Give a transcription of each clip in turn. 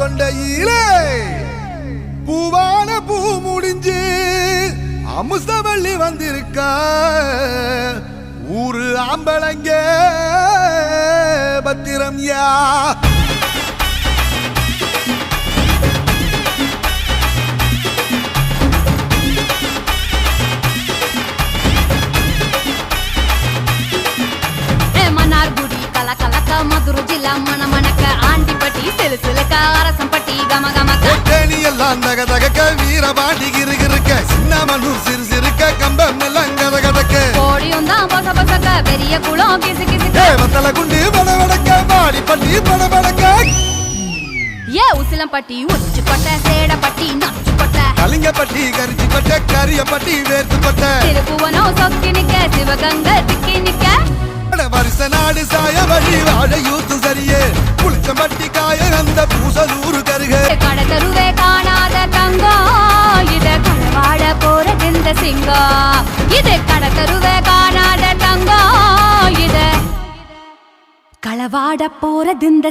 கொண்டையிலே பூவான பூ முடிஞ்சு அமுசவள்ளி வந்திருக்கா. ஊரு ஆம்பளங்க பத்திரம் யா? ஏ மன்னார்குடி கல மதுரை ஜில்லா மனம் தகக்க வீரபாண்டி கிருகிருக்க சின்னமனூர் சிறு சிறுக்க கம்பம் எல்லாம் கத கதக்க. கோடியும் தான் பொச பொசக்க பெரிய குளம் கிசு கிசுக்க தேவத்தல குண்டு பட படக்க பாடி பட்டி பட படக்க ஏ உசிலம்பட்டி உச்சு கொட்ட சேடப்பட்டி நச்சு கொட்ட கலிங்கப்பட்டி கரிச்சி பட்ட கரியப்பட்டி வேர்த்து பட்ட திருப்புவனம் சொக்கி நிக்க சிவகங்க திக்கி நிக்க. வருஷ நாடு சாய வழி வாழ யூத்து சரியே. புளிச்சம்பட்டி காய அந்த பூசலூரு சிங்கா. இந்த சிங்கம் இது கடத்தருவே காணாத தங்கா. இது. களவாட போறது இந்த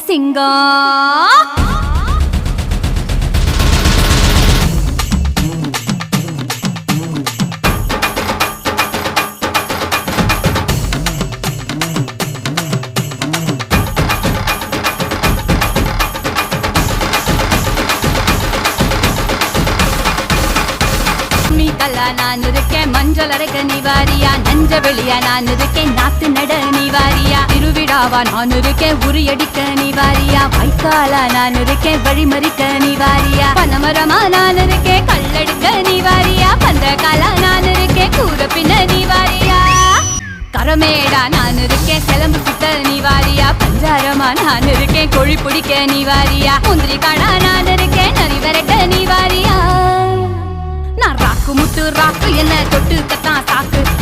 சிங்கம் கல்லா நான் இருக்கேன் மஞ்சள் அரைக்க நிவாரியா நஞ்ச வெளியா நான் இருக்கேன் நாத்து நட நிவாரியா திருவிழாவா நான் இருக்கேன் உரியடிக்க நிவாரியா வைக்காலா நான் இருக்கேன் வழிமறிக்க நிவாரியா பனமரமா நான் இருக்கேன் கல்லெடுக்க நிவாரியா பந்தகாலா நான் இருக்கேன் கூற பின்ன நிவாரியா கரமேடா நான் இருக்கேன் சிலம்பு சுத்த நிவாரியா பஞ்சாரமா நான் இருக்கேன் கொழி பிடிக்க நிவாரியா முந்திரி காடா நான் தொட்டு கத்தான் சாக்கு.